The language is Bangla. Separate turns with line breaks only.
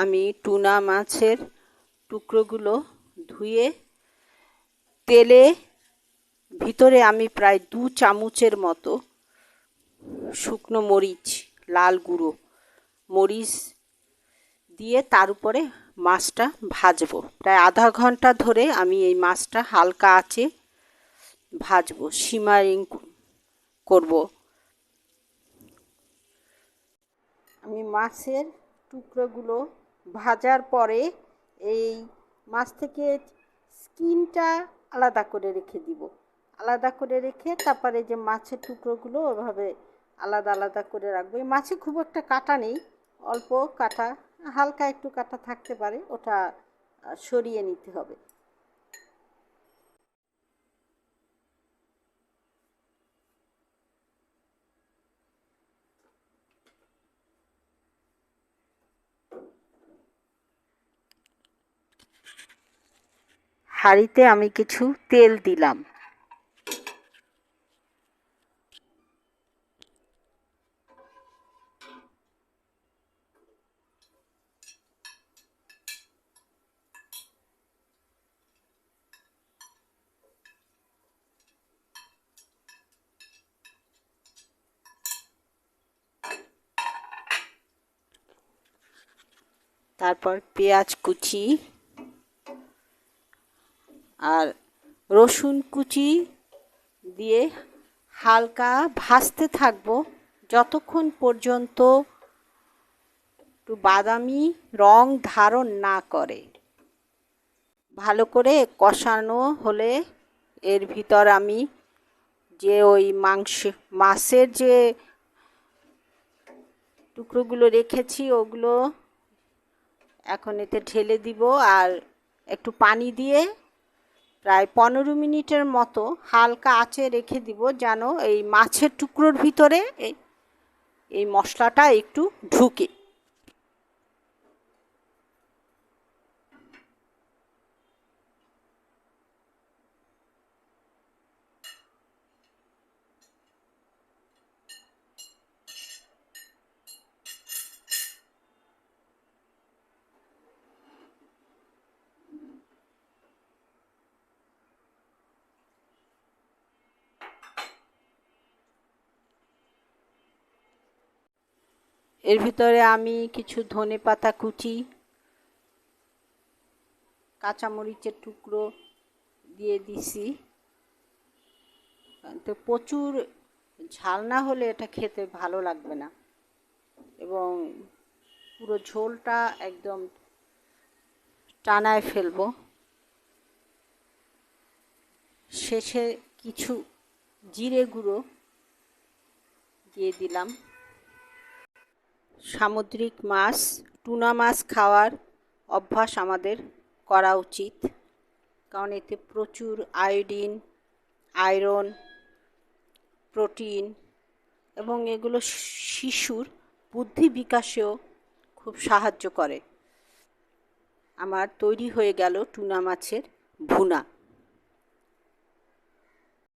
আমি টুনা মাছের টুকরোগুলো ধুয়ে তেলে, ভিতরে আমি প্রায় দু চামচের মতো শুকনো মরিচ, লাল গুঁড়ো মরিচ দিয়ে তার উপরে মাছটা ভাজবো। প্রায় আধা ঘণ্টা ধরে আমি এই মাছটা হালকা আঁচে ভাজবো সিমারিং করব। আমি মাছের টুকরোগুলো ভাজার পরে এই মাছ থেকে স্কিনটা আলাদা করে রেখে দিব। আলাদা করে রেখে তারপরে যে মাছের টুকরোগুলো ওভাবে আলাদা আলাদা করে রাখব। এই মাছে খুব একটা কাটা নেই, অল্প কাটা, হালকা একটু কাটা থাকতে পারে, ওটা সরিয়ে নিতে হবে। হাঁড়িতে আমি কিছু তেল দিলাম। তারপর পেঁয়াজ কুচি আর রসুন কুচি দিয়ে হালকা ভাজতে থাকব। যতক্ষণ পর্যন্ত একটু বাদামি রং ধারণ না করে। ভালো করে কষানো হলে এর ভিতর আমি যে ওই মাংস, মাছের যে টুকরোগুলো রেখেছি, ওগুলো এখন এতে ঢেলে দিব আর একটু পানি দিয়ে প্রায় পনেরো মিনিটের মতো হালকা আঁচে রেখে দিব যেন এই মাছের টুকরোর ভিতরে এই মশলাটা একটু ঢুকে। এর ভিতরে আমি কিছু ধনে পাতা কুচি, কাঁচামরিচের টুকরো দিয়ে দিছি। তো প্রচুর ঝাল না হলে এটা খেতে ভালো লাগবে না। এবং পুরো ঝোলটা একদম টানায় ফেলব। শেষে কিছু জিরে গুঁড়ো দিয়ে দিলাম। সামুদ্রিক মাছ, টুনা মাছ খাওয়ার অভ্যাস আমাদের করা উচিত। কারণ এতে প্রচুর আয়োডিন, আয়রন, প্রোটিন এবং এগুলো শিশুর বুদ্ধি বিকাশেও খুব সাহায্য করে। আমার তৈরি হয়ে গেল টুনা মাছের ভুনা।